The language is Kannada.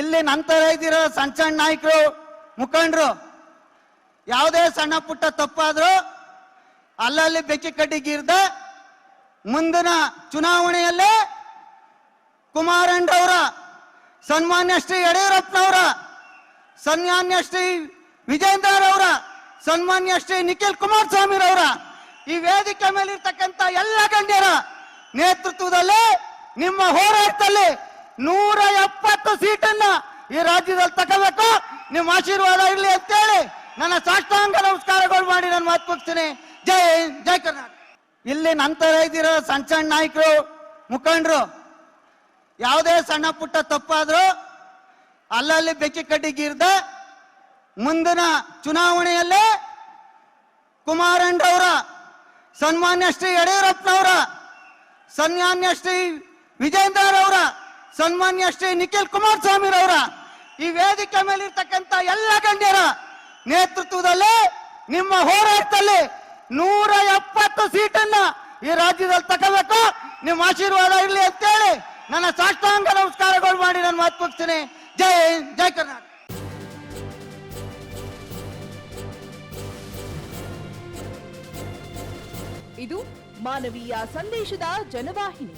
ಇಲ್ಲಿ ನಂತರ ಇದ್ದಿರೋ ಸಣ್ಣ ಸಣ್ಣ ನಾಯಕರು, ಮುಖಂಡರು, ಯಾವುದೇ ಸಣ್ಣ ಪುಟ್ಟ ತಪ್ಪಾದ್ರೂ ಅಲ್ಲಲ್ಲಿ ಬೆಕ್ಕಿ ಕಡ್ಡಿಗಿರ್ದ ಮುಂದಿನ ಚುನಾವಣೆಯಲ್ಲೇ ಕುಮಾರಣ್ಣವರ, ಸನ್ಮಾನ್ಯ ಶ್ರೀ ಯಡಿಯೂರಪ್ಪನವರ, ಸನ್ಮಾನ್ಯ ಶ್ರೀ ವಿಜೇಂದರ್ ಅವರ ಸನ್ಮಾನ್ಯ ಶ್ರೀ ನಿಖಿಲ್ ಕುಮಾರಸ್ವಾಮಿರವರ, ಈ ವೇದಿಕೆ ಮೇಲೆ ಇರ್ತಕ್ಕಂತ ಎಲ್ಲ ಗಣ್ಯರ ನೇತೃತ್ವದಲ್ಲಿ ನಿಮ್ಮ ಹೋರಾಟದಲ್ಲಿ ನೂರ ಎಪ್ಪತ್ತು ಸೀಟನ್ನ ಈ ರಾಜ್ಯದಲ್ಲಿ ತಗೋಬೇಕು. ನಿಮ್ಮ ಆಶೀರ್ವಾದ ಇರಲಿ ಅಂತೇಳಿ ನನ್ನ ಸಾಷ್ಟಾಂಗ ನಮಸ್ಕಾರಗಳು ಮಾಡಿ ನಾನು ಮಾತು ಮುಗಿಸ್ತೀನಿ. ಜೈ ಜೈ ಕರ್ನಾಟಕ. ಇಲ್ಲಿ ನಂತರ ಇದ್ದಿರೋ ಸಣ್ಣ ಸಣ್ಣ ನಾಯಕರು, ಮುಖಂಡರು. ಯಾವುದೇ ಸಣ್ಣ ಪುಟ್ಟ ತಪ್ಪಾದ್ರು ಅಲ್ಲಲ್ಲಿ ಬೆಕ್ಕಿ ಕಡ್ಡಿಗಿರ್ದ ಮುಂದಿನ ಚುನಾವಣೆಯಲ್ಲೇ ಕುಮಾರಣ್ಣವರ, ಸನ್ಮಾನ್ಯ ಶ್ರೀ ಯಡಿಯೂರಪ್ಪನವರ, ಸನ್ಮಾನ್ಯ ಶ್ರೀ ವಿಜೇಂದ್ರ ಅವರ ಸನ್ಮಾನ್ಯ ಶ್ರೀ ನಿಖಿಲ್ ಕುಮಾರ್ ಸ್ವಾಮಿ ರವರ ಈ ವೇದಿಕೆ ಮೇಲೆ ಇರ್ತಕ್ಕಂಥ ಎಲ್ಲ ಗಣ್ಯರ ನೇತೃತ್ವದಲ್ಲಿ ನಿಮ್ಮ ಹೋರಾಟದಲ್ಲಿ ನೂರ ಎಪ್ಪತ್ತು ಸೀಟನ್ನ ಈ ರಾಜ್ಯದಲ್ಲಿ ತಗೋಬೇಕು. ನಿಮ್ಮ ಆಶೀರ್ವಾದ ಇರಲಿ ಅಂತೇಳಿ ನನ್ನ ಸಾಷ್ಟಾಂಗ ನಮಸ್ಕಾರಗಳು ಮಾಡಿ ನಾನು ಮಾತು ಜೈ ಜೈ ಕರ್ನಾಟಕ. ಇದು ಮಾನವೀಯ ಸಂದೇಶದ ಜನವಾಹಿನಿ.